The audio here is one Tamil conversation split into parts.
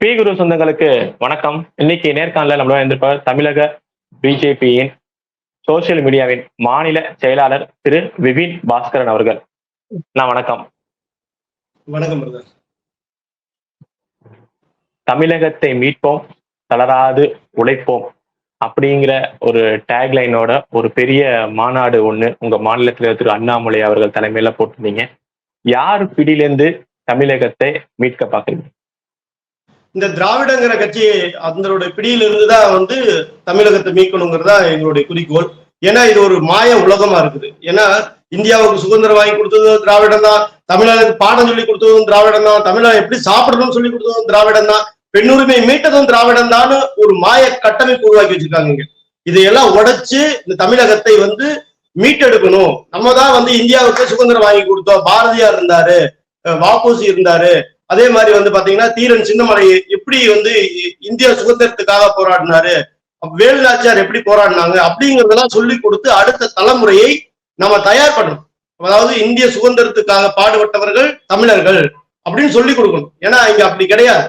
பி குரு சொந்தங்களுக்கு வணக்கம். இன்னைக்கு நேர்காணல நம்மளோட இருந்திருப்பார் தமிழக பிஜேபியின் சோசியல் மீடியாவின் மாநில செயலாளர் திரு விபின் பாஸ்கரன் அவர்கள். நான் வணக்கம். வணக்கம் தமிழகத்தை மீட்போம் தளராது உழைப்போம் அப்படிங்கிற ஒரு டேக்லைனோட ஒரு பெரிய மாநாடு ஒண்ணு உங்க மாநிலத்தில் திரு அண்ணாமலை அவர்கள் தலைமையில போட்டிருந்தீங்க. யார் பிடியிலேருந்து தமிழகத்தை மீட்க பாக்குறீங்க இந்த திராவிடங்கிற கட்சி அதனுடைய பிடியில இருந்துதான் வந்து தமிழகத்தை மீட்கணுங்கிறதா எங்களுடைய குறிக்கோள். ஏன்னா இது ஒரு மாய உலகமா இருக்குது. ஏன்னா இந்தியாவுக்கு சுதந்திரம் வாங்கி கொடுத்ததும் திராவிடம் தான் தமிழனுக்கு பாடம் சொல்லி கொடுத்ததும் திராவிடம் தான் தமிழன் எப்படி சாப்பிடணும்னு சொல்லி கொடுத்ததும் திராவிடம் தான் பெண்ணுரிமை மீட்டதும் திராவிடம் தான் ஒரு மாய கட்டமைப்பு உருவாக்கி வச்சிருக்காங்க இங்க. இதையெல்லாம் உடைச்சு இந்த தமிழகத்தை வந்து மீட்டெடுக்கணும். நம்ம தான் வந்து இந்தியாவுக்கு சுதந்திரம் வாங்கி கொடுத்தோம். பாரதியார் இருந்தாரு வாபூசி இருந்தாரு அதே மாதிரி வந்து பாத்தீங்கன்னா தீரன் சின்னமலை எப்படி வந்து இந்திய சுதந்திரத்துக்காக போராடினாரு வேலுநாச்சியார் எப்படி போராடினாங்க அப்படிங்கறதெல்லாம் சொல்லி கொடுத்து அடுத்த தலைமுறையை நம்ம தயார் பண்ணணும். அதாவது இந்திய சுதந்திரத்துக்காக பாடுபட்டவர்கள் தமிழர்கள் அப்படின்னு சொல்லி கொடுக்கணும். ஏன்னா இங்க அப்படி கிடையாது.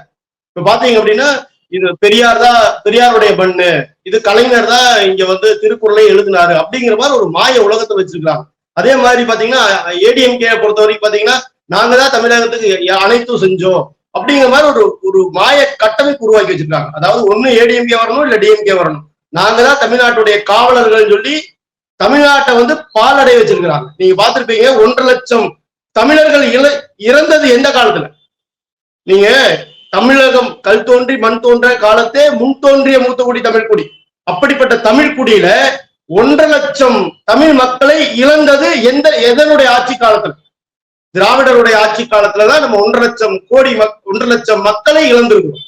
இப்ப பாத்தீங்க அப்படின்னா இது பெரியார் தான் பெரியாருடைய பண்ணு இது கலைஞர் தான் இங்க வந்து திருக்குறளை எழுதினாரு அப்படிங்கிற மாதிரி ஒரு மாய உலகத்தை வச்சிருக்காங்க அதே மாதிரி பாத்தீங்கன்னா ஏடிஎம்கே பொறுத்த வரைக்கும் பாத்தீங்கன்னா நாங்க தான் தமிழகத்துக்கு அனைத்தும் செஞ்சோம். அப்படிங்கிற மாதிரி ஒரு ஒரு மாய கட்டமைப்பு உருவாக்கி வச்சிருக்காங்க. அதாவது ஒண்ணு ஏடிஎம்கே வரணும் இல்ல டிஎம்கே வரணும். நாங்க தான் தமிழ்நாட்டுடைய காவலர்கள் சொல்லி தமிழ்நாட்டை வந்து பாலடைய வச்சிருக்கிறாங்க. நீங்க பாத்துருப்பீங்க ஒன்றரை லட்சம் தமிழர்கள் இல இறந்தது எந்த காலத்துல? நீங்க தமிழகம் கல் தோன்றி மண் தோன்ற காலத்தே முன் தோன்றிய மூத்தகுடி தமிழ் குடி அப்படிப்பட்ட தமிழ் குடியில ஒன்றரை லட்சம் தமிழ் மக்களை இழந்தது எந்த எதனுடைய ஆட்சி காலத்துல? திராவிடருடைய ஆட்சி காலத்துலதான் நம்ம ஒன்றரை லட்சம் கோடி மக் ஒன்றரை லட்சம் மக்களை இழந்திருக்கிறோம்.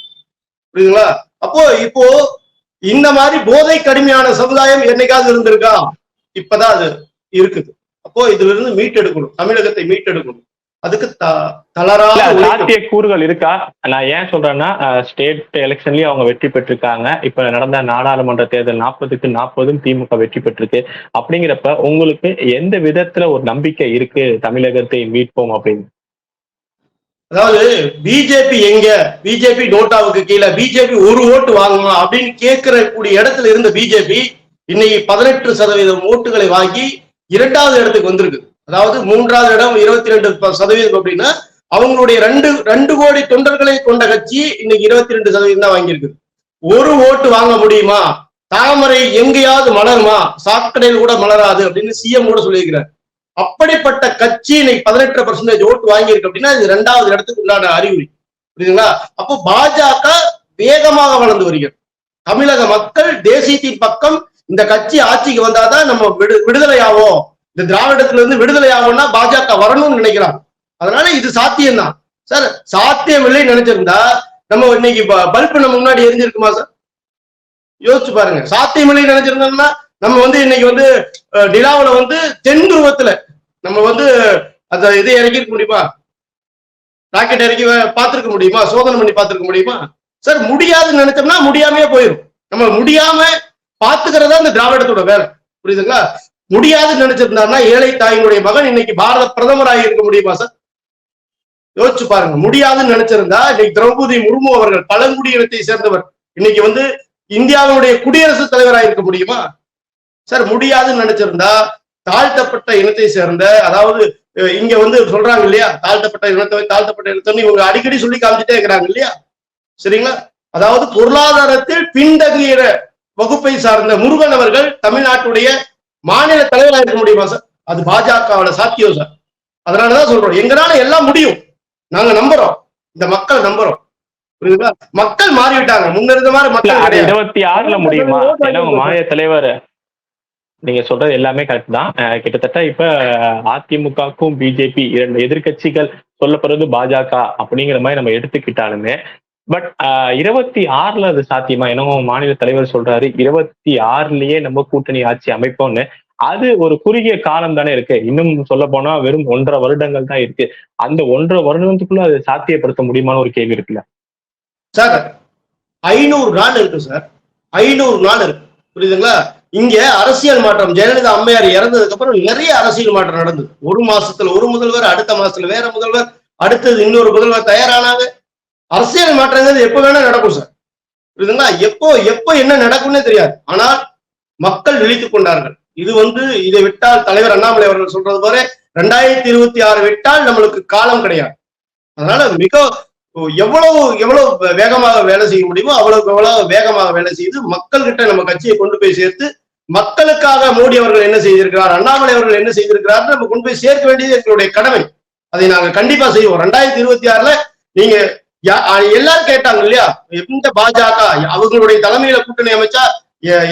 புரியுதுங்களா? அப்போ இப்போ இந்த மாதிரி போதை கடுமையான சமுதாயம் என்னைக்காவது இருந்திருக்கா? இப்பதான் அது இருக்குது. அப்போ இதுல இருந்து மீட்டெடுக்கணும். தமிழகத்தை மீட்டெடுக்கணும். அதுக்கு தளராத சாத்திய கூறுகள் இருக்கா? நான் ஏன் சொல்றேன்னா ஸ்டேட் எலெக்ஷன்லயும் அவங்க வெற்றி பெற்றிருக்காங்க. இப்ப நடந்த நாடாளுமன்ற தேர்தல் நாற்பதுக்கு நாற்பதும் திமுக வெற்றி பெற்றிருக்கு. அப்படிங்கிறப்ப உங்களுக்கு எந்த விதத்துல ஒரு நம்பிக்கை இருக்கு? தமிழகத்தை மீட்போம் அப்படின்னு. அதாவது பிஜேபி எங்க? பிஜேபி நோட்டாவுக்கு கீழே பிஜேபி ஒரு ஓட்டு வாங்கணும் அப்படின்னு கேட்கிற கூடிய இடத்துல இருந்த பிஜேபி இன்னைக்கு பதினெட்டு சதவீதம் ஓட்டுகளை வாங்கி இரண்டாவது இடத்துக்கு வந்திருக்கு. அதாவது மூன்றாவது இடம் இருபத்தி ரெண்டு சதவீதம் அப்படின்னா அவங்களுடைய ரெண்டு ரெண்டு கோடி தொண்டர்களை கொண்ட கட்சி இன்னைக்கு இருபத்தி ரெண்டு சதவீதம் தான் வாங்கியிருக்கு. ஒரு ஓட்டு வாங்க முடியுமா? தாமரை எங்கேயாவது மலருமா? சாக்கடையில் கூட மலராது அப்படின்னு சிஎம் கூட சொல்லியிருக்கிறார். அப்படிப்பட்ட கட்சி இன்னைக்கு பதினெட்டு பர்சன்டேஜ் ஓட்டு வாங்கியிருக்கு அப்படின்னா இது ரெண்டாவது இடத்துக்கு உண்டான அறிகுறி. புரியுதுங்களா? அப்போ பாஜக வேகமாக வளர்ந்து வருகிறது. தமிழக மக்கள் தேசியத்தின் பக்கம் இந்த கட்சி ஆட்சிக்கு வந்தாதான் நம்ம விடு விடுதலை இந்த திராவிடத்துல இருந்து விடுதலை ஆகும்னா பாஜக வரணும்னு நினைக்கிறான். அதனால இது சாத்தியம்தான். சார் சாத்தியம் இல்லை நினைச்சிருந்தா நம்ம இன்னைக்கு பல்ப் நம்ம முன்னாடி எரிஞ்சிருக்குமா சார்? யோசிச்சு பாருங்க. சாத்தியம் இல்லை நினைச்சிருந்தோம்னா நம்ம வந்து இன்னைக்கு வந்து நிலாவில வந்து தென் துருவத்துல நம்ம வந்து அந்த இதை இறக்கிருக்க முடியுமா? ராக்கெட் இறக்கி பார்த்திருக்க முடியுமா? சோதனை பண்ணி பார்த்திருக்க முடியுமா? சார் முடியாதுன்னு நினைச்சோம்னா முடியாமையே போயிடும் நம்ம முடியாம பாத்துக்கிறதா இந்த திராவிடத்தோட வேலை. புரியுதுங்களா? முடியாதுன்னு நினைச்சிருந்தாருன்னா ஏழை தாயினுடைய மகன் இன்னைக்கு பாரத பிரதமராக இருக்க முடியுமா சார்? யோசிச்சு பாருங்க. முடியாதுன்னு நினைச்சிருந்தா இன்னைக்கு திரௌபதி முர்மு அவர்கள் பழங்குடி இனத்தை சேர்ந்தவர் இன்னைக்கு வந்து இந்தியாவுடைய குடியரசுத் தலைவராக இருக்க முடியுமா? சார் முடியாதுன்னு நினைச்சிருந்தா தாழ்த்தப்பட்ட இனத்தை சேர்ந்த அதாவது இங்க வந்து சொல்றாங்க இல்லையா? தாழ்த்தப்பட்ட இனத்தை தாழ்த்தப்பட்ட இனத்தை இவங்க அடிக்கடி சொல்லி காமிச்சிட்டே இருக்கிறாங்க இல்லையா? சரிங்களா? அதாவது பொருளாதாரத்தில் பின்தங்கிய வகுப்பை சார்ந்த முருகன் அவர்கள் தமிழ்நாட்டுடைய மாநில தலைவராக இருக்க முடியுமா சார் அது பாஜகவோட சாத்தியம் சார் அதனாலதான் சொல்றோம். எங்களால எல்லாம் முடியும். நாங்க நம்புறோம். இந்த மக்கள் நம்புறோம். புரியுதுங்களா? மக்கள் மாறிவிட்டாங்க. முன்னிருந்த மாதிரி மக்கள் இருபத்தி ஆறுல முடியுமா? மாநில தலைவர் நீங்க சொல்றது எல்லாமே கரெக்ட் தான். கிட்டத்தட்ட இப்ப அதிமுகக்கும் பிஜேபி இரண்டு எதிர்கட்சிகள் சொல்லப்படுறது பாஜக அப்படிங்கிற மாதிரி நம்ம எடுத்துக்கிட்டாலுமே பட் uh, இருபத்தி ஆறுல அது சாத்தியமா? என்னமோ மாநில தலைவர் சொல்றாரு இருபத்தி ஆறுலயே நம்ம கூட்டணி ஆட்சி அமைப்போம்னு. அது ஒரு குறுகிய காலம் தானே இருக்கு. இன்னும் சொல்ல போனா வெறும் ஒன்றரை வருடங்கள் தான் இருக்கு. அந்த ஒன்றரை வருடத்துக்குள்ள அது சாத்தியப்படுத்த முடியுமான ஒரு கேள்வி இருக்குல்ல? சார் ஐநூறு நாள் இருக்கு சார். ஐநூறு நாள் இருக்கு. புரியுதுங்களா? இங்க அரசியல் மாற்றம் ஜெயலலிதா அம்மையார் இறந்ததுக்கு அப்புறம் நிறைய அரசியல் மாற்றம் நடந்தது. ஒரு மாசத்துல ஒரு முதல்வர் அடுத்த மாசத்துல வேற முதல்வர் அடுத்தது இன்னொரு முதல்வர் தயாரானாங்க. அரசியல் மாற்றங்கிறது எப்ப வேணா நடக்கும் சார். புரியுதுங்களா? எப்போ எப்போ என்ன நடக்கும்னே தெரியாது. ஆனால் மக்கள் விழித்துக் கொண்டார்கள். இது வந்து இதை விட்டால் தலைவர் அண்ணாமலை அவர்கள் சொல்றது போல ரெண்டாயிரத்தி இருபத்தி ஆறு விட்டால் நம்மளுக்கு காலம் கிடையாது. அதனால மிக எவ்வளவு எவ்வளவு வேகமாக வேலை செய்ய முடியுமோ அவ்வளவுக்கு எவ்வளவு வேகமாக வேலை செய்து மக்கள்கிட்ட நம்ம கட்சியை கொண்டு போய் சேர்த்து மக்களுக்காக மோடி அவர்கள் என்ன செய்திருக்கிறார் அண்ணாமலை அவர்கள் என்ன செய்திருக்கிறார் நம்ம கொண்டு போய் சேர்க்க வேண்டியது எங்களுடைய கடமை. அதை நாங்கள் கண்டிப்பா செய்வோம். ரெண்டாயிரத்தி இருபத்தி ஆறுல நீங்க எல்லாரும் கேட்டாங்க இல்லையா? எந்த பாஜக? அவங்களுடைய தலைமையில கூட்டணி அமைச்சா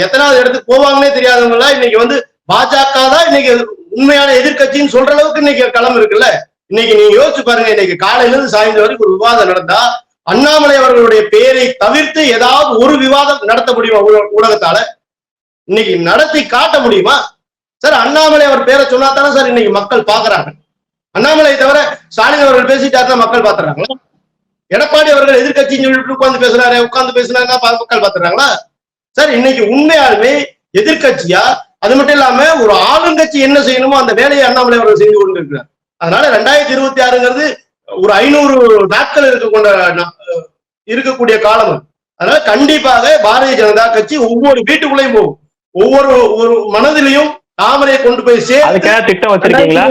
எத்தனாவது இடத்துக்கு போவாங்கன்னே தெரியாதவங்களா? இன்னைக்கு வந்து பாஜக தான் இன்னைக்கு உண்மையான எதிர்க்கட்சின்னு சொல்ற அளவுக்கு இன்னைக்கு களம் இருக்குல்ல? இன்னைக்கு நீங்க யோசிச்சு பாருங்க இன்னைக்கு காலையில இருந்து சாயந்தரம் வரைக்கும் ஒரு விவாதம் நடந்தா அண்ணாமலை அவர்களுடைய பெயரை தவிர்த்து ஏதாவது ஒரு விவாதம் நடத்த முடியுமா ஊடகத்தால இன்னைக்கு நடத்தி காட்ட முடியுமா? சார் அண்ணாமலை அவர் பேரை சொன்னா தானே சார் இன்னைக்கு மக்கள் பாக்குறாங்க. அண்ணாமலை தவிர ஸ்டாலின் அவர்கள் பேசிட்டாருன்னா மக்கள் பாத்துறாங்களா? எடப்பாடி அவர்கள் எதிர்க்கட்சின்னு சொல்லிட்டு உட்கார்ந்து பேசுறாரு உட்கார்ந்து பேசுனாங்க மக்கள் பாத்துறாங்களா சார் இன்னைக்கு உண்மையாலுமே எதிர்க்கட்சியா? அது மட்டும் இல்லாம ஒரு ஆளுங்கட்சி என்ன செய்யணுமோ அந்த வேலையை அண்ணாமலை அவர்கள் செய்து கொண்டிருக்கிறார். அதனால ரெண்டாயிரத்தி இருபத்தி ஆறுங்கிறது ஒரு ஐநூறு நாட்கள் இருக்க கொண்ட இருக்கக்கூடிய காலம் அது. அதனால கண்டிப்பாக பாரதிய ஜனதா கட்சி ஒவ்வொரு வீட்டுக்குள்ளேயும் போகும். ஒவ்வொரு ஒரு மனதிலையும் தாமரையை கொண்டு போய் சேர்த்து திட்டம் வச்சிருக்கீங்களா?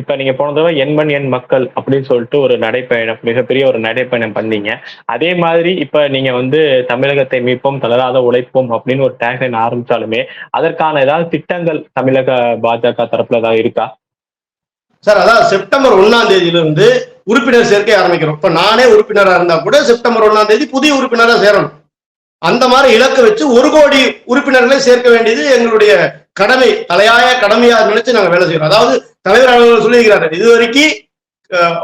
இப்ப போன தடவை நீங்க போன தடவை எண்மண் எண் மக்கள் அப்படின்னு சொல்லிட்டு ஒரு நடைப்பயணம் மிகப்பெரிய ஒரு நடைப்பயணம் பண்ணீங்க. அதே மாதிரி இப்ப நீங்க வந்து தமிழகத்தை மீட்போம் தளராத உழைப்போம் அப்படின்னு ஒரு டேக்லைன் ஆரம்பிச்சாலுமே அதற்கான ஏதாவது திட்டங்கள் தமிழக பாஜக தரப்புல ஏதாவது இருக்கா? சார் அதான் செப்டம்பர் ஒண்ணாம் தேதியிலிருந்து உறுப்பினர் சேர்க்கை ஆரம்பிக்கிறோம் இப்ப நானே உறுப்பினரா இருந்தா கூட செப்டம்பர் ஒன்னாம் தேதி புதிய உறுப்பினரா சேரணும். அந்த மாதிரி இலக்கு வச்சு ஒரு கோடி உறுப்பினர்களை சேர்க்க வேண்டியது எங்களுடைய கடமை தலையாய கடமையா நினைச்சு நாங்க வேலை செய்யறோம் அதாவது தலைவர் அவர்கள் சொல்லியிருக்கிறாரு இது வரைக்கும்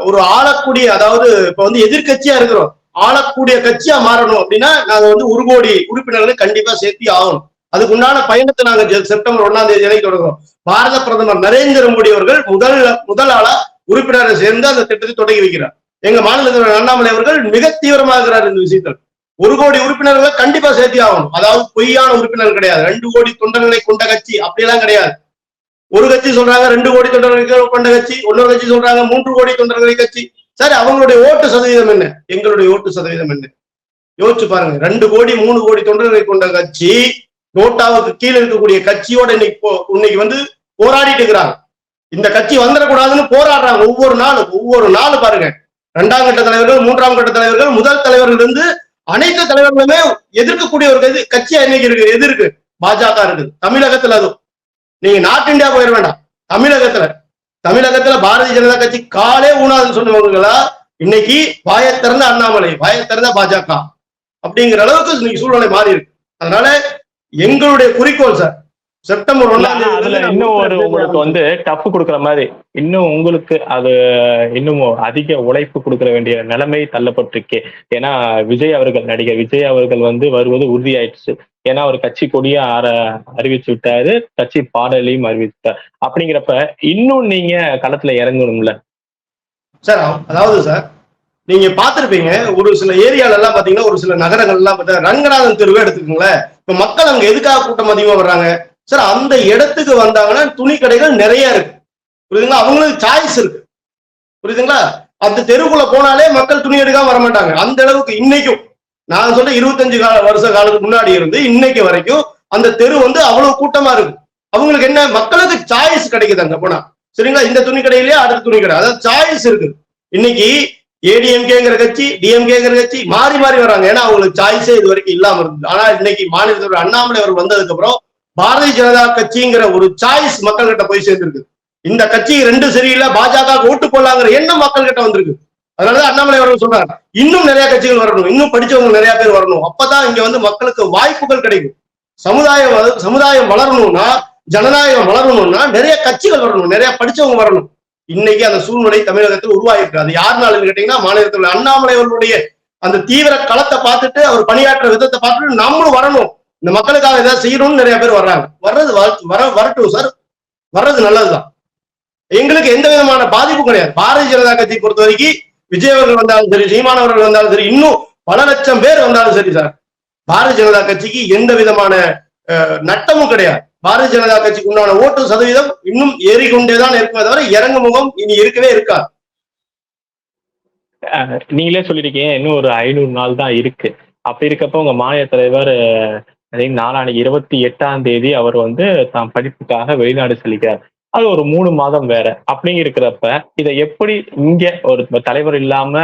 ஒரு ஆளக்கூடிய அதாவது இப்ப வந்து எதிர்கட்சியா இருக்கிறோம். ஆளக்கூடிய கட்சியா மாறணும் அப்படின்னா நாங்க வந்து ஒரு கோடி உறுப்பினர்களை கண்டிப்பா சேர்த்தி ஆகணும். அதுக்கு உண்டான பயணத்தை நாங்க செப்டம்பர் ஒன்னாம் தேதி வரைக்கும் தொடங்குறோம். பாரத பிரதமர் நரேந்திர மோடி அவர்கள் முதல் முதல் ஆளா உறுப்பினரை சேர்ந்து அந்த திட்டத்தை தொடங்கி வைக்கிறார். எங்க மாநில தலைவர் அண்ணாமலை அவர்கள் மிக தீவிரமாக இருக்கிறார் இந்த விஷயத்தில். ஒரு கோடி உறுப்பினர்களை கண்டிப்பா சேர்த்தி ஆகணும். அதாவது பொய்யான உறுப்பினர் கிடையாது. ரெண்டு கோடி தொண்டர்களை கொண்ட கட்சி அப்படியெல்லாம் கிடையாது. ஒரு கட்சி சொல்றாங்க ரெண்டு கோடி தொண்டர்களை கொண்ட கட்சி இன்னொரு கட்சி சொல்றாங்க மூன்று கோடி தொண்டர்களை கட்சி. சரி அவங்களுடைய ஓட்டு சதவீதம் என்ன? எங்களுடைய ஓட்டு சதவீதம் என்ன? யோசிச்சு பாருங்க. ரெண்டு கோடி மூணு கோடி தொண்டர்களை கொண்ட கட்சி நோட்டாவுக்கு கீழே இருக்கக்கூடிய கட்சியோட இன்னைக்கு போ- இன்னைக்கு வந்து போராடிட்டு இருக்கிறாங்க. இந்த கட்சி வந்துடக்கூடாதுன்னு போராடுறாங்க. ஒவ்வொரு நாளும் ஒவ்வொரு நாளும் பாருங்க. இரண்டாம் கட்ட தலைவர்கள் மூன்றாம் கட்ட தலைவர்கள் முதல் தலைவர்கள் இருந்து அனைத்து தலைவர்களுமே எதிர்க்கக்கூடிய ஒரு கட்சி- கட்சியா இன்னைக்கு இருக்கு எது இருக்கு? பாஜக இருக்குது. தமிழகத்துல அதுவும். நீங்க நார்த் இந்தியா போயிட வேண்டாம். தமிழகத்துல. தமிழகத்துல பாரதிய ஜனதா கட்சி காலே ஊனாதுன்னு சொன்னவங்களா இன்னைக்கு வாய திறந்த அண்ணாமலை வாய திறந்த பாஜக. அப்படிங்கிற அளவுக்கு இன்னைக்கு சூழ்நிலை மாறி இருக்கு. அதனால எங்களுடைய குறிக்கோள் சார் செப்டம்பர் அதுல வந்து இன்னும் ஒரு உங்களுக்கு வந்து டஃப் கொடுக்குற மாதிரி இன்னும் உங்களுக்கு அது இன்னும் அதிக உழைப்பு கொடுக்கற வேண்டிய நிலைமை தள்ளப்பட்டிருக்கே. ஏன்னா விஜய் அவர்கள் நடிகர் விஜய் அவர்கள் வந்து வருவது உறுதியாயிடுச்சு. ஏன்னா அவர் கட்சி கொடிய ஆர அறிவிச்சு விட்டாரு கட்சி பாடலையும் அறிவித்தார் அப்படிங்கிறப்ப இன்னும் நீங்க களத்துல இறங்கணும்ல. சார் அதாவது சார் நீங்க பார்த்திருப்பீங்க ஒரு சில ஏரியால எல்லாம் பாத்தீங்கன்னா ஒரு சில நகரங்கள் எல்லாம் பார்த்தா ரங்கநாதன் தெருவே எடுத்துக்கோங்களேன். இப்ப மக்கள் அங்க எதுக்காக கூட்டம் அதிகமா வர்றாங்க? சார் அந்த இடத்துக்கு வந்தாங்கன்னா துணி கடைகள் நிறைய இருக்கு. புரியுதுங்களா? அவங்களுக்கு சாய்ஸ் இருக்கு. புரியுதுங்களா? அந்த தெருவுக்குள்ள போனாலே மக்கள் துணி எடுக்காம வர மாட்டாங்க. அந்த அளவுக்கு இன்னைக்கும் நான் சொல்ல இருபத்தஞ்சு கால வருஷ காலத்துக்கு முன்னாடி இருந்து இன்னைக்கு வரைக்கும் அந்த தெரு வந்து அவ்வளவு கூட்டமா இருக்கு. அவங்களுக்கு என்ன? மக்களுக்கு சாய்ஸ் கிடைக்குது அங்க போனா. சரிங்களா? இந்த துணி கடையிலேயே அடுத்த துணி கடை. அதாவது சாய்ஸ் இருக்கு. இன்னைக்கு ஏடிஎம்கேங்கிற கட்சி டிஎம்கேங்கிற கட்சி மாறி மாறி வராங்க. ஏன்னா அவங்களுக்கு சாய்ஸே இது வரைக்கும் இல்லாம இருந்தது. ஆனா இன்னைக்கு மாநில தலைவர் அண்ணாமலை அவர் வந்ததுக்கு அப்புறம் பாரதிய ஜனதா கட்சிங்கிற ஒரு சாய்ஸ் மக்கள் கிட்ட போய் சேர்ந்திருக்கு. இந்த கட்சி ரெண்டு சரியில்லை பாஜக ஓட்டு போடலாங்கிற எண்ணம் மக்கள் கிட்ட வந்திருக்கு. அதனாலதான் அண்ணாமலை அவர்கள் சொல்றாரு இன்னும் நிறைய கட்சிகள் வரணும் இன்னும் படிச்சவங்க நிறைய பேர் வரணும். அப்பதான் இங்க வந்து மக்களுக்கு வாய்ப்புகள் கிடைக்கும். சமுதாயம் சமுதாயம் வளரணும்னா ஜனநாயகம் வளரணும்னா நிறைய கட்சிகள் வரணும் நிறைய படிச்சவங்க வரணும். இன்னைக்கு அந்த சூழ்நிலை தமிழகத்தில் உருவாயிருக்கு அது யாருனாலும் கேட்டீங்கன்னா மாநிலத்தில் அண்ணாமலை அவர்களுடைய அந்த தீவிர களத்தை பார்த்துட்டு அவர் பணியாற்ற விதத்தை பார்த்துட்டு நம்மளும் வரணும். இந்த மக்களுக்காக ஏதாவது செய்யணும்னு நிறைய பேர் வர்றாங்க. வர்றது வர- வர வரட்டும் சார். வர்றது நல்லதுதான். எங்களுக்கு எந்த விதமான பாதிப்பும் கிடையாது. பாரதிய ஜனதா கட்சியை பொறுத்த வரைக்கும் விஜயவர்கள் வந்தாலும் சரி சீமானவர்கள் வந்தாலும் சரி இன்னும் பல லட்சம் பேர் வந்தாலும் சரி சார். பாரதிய ஜனதா கட்சிக்கு எந்த விதமான அஹ், நட்டமும் கிடையாது. பாரதிய ஜனதா கட்சிக்கு உண்டான ஓட்டு சதவீதம் இன்னும் ஏறிக்கொண்டேதான் இருக்குமே தவிர இறங்கு முகம் இனி இருக்கவே இருக்காது. நீங்களே சொல்லிருக்கீங்க இன்னும் ஒரு ஐநூறு நாள் தான் இருக்கு. அப்படி இருக்கப்ப உங்க மாநில தலைவர் அதே நாளான இருபத்தி எட்டாம் தேதி அவர் வந்து தாம் படிப்புக்காக வெளிநாடு செல்கிறார். அது ஒரு மூணு மாதம் வேற. அப்படிங்க இருக்கிறப்ப இதை எப்படி இங்க ஒரு தலைவர் இல்லாம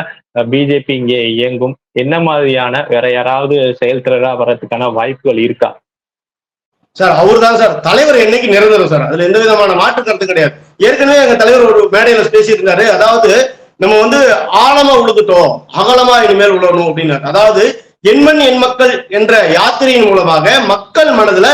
பிஜேபி இங்கே இயங்கும்? என்ன மாதிரியான வேற யாராவது செயல்திறரா வர்றதுக்கான வாய்ப்புகள் இருக்கா? சார் அவர் தான் சார். தலைவர் என்னைக்கு நிரந்தரம் சார்? அதுல எந்த விதமான மாற்று கருத்து கிடையாது. ஏற்கனவே எங்க தலைவர் ஒரு மேடையில பேசியிருந்தாரு. அதாவது நம்ம வந்து ஆழமா உழுதுட்டோம் அகலமா இனிமேல் உழணும் அப்படின்னாரு. அதாவது எண்மண் எண் மக்கள் என்ற யாத்திரையின் மூலமாக மக்கள் மனதுல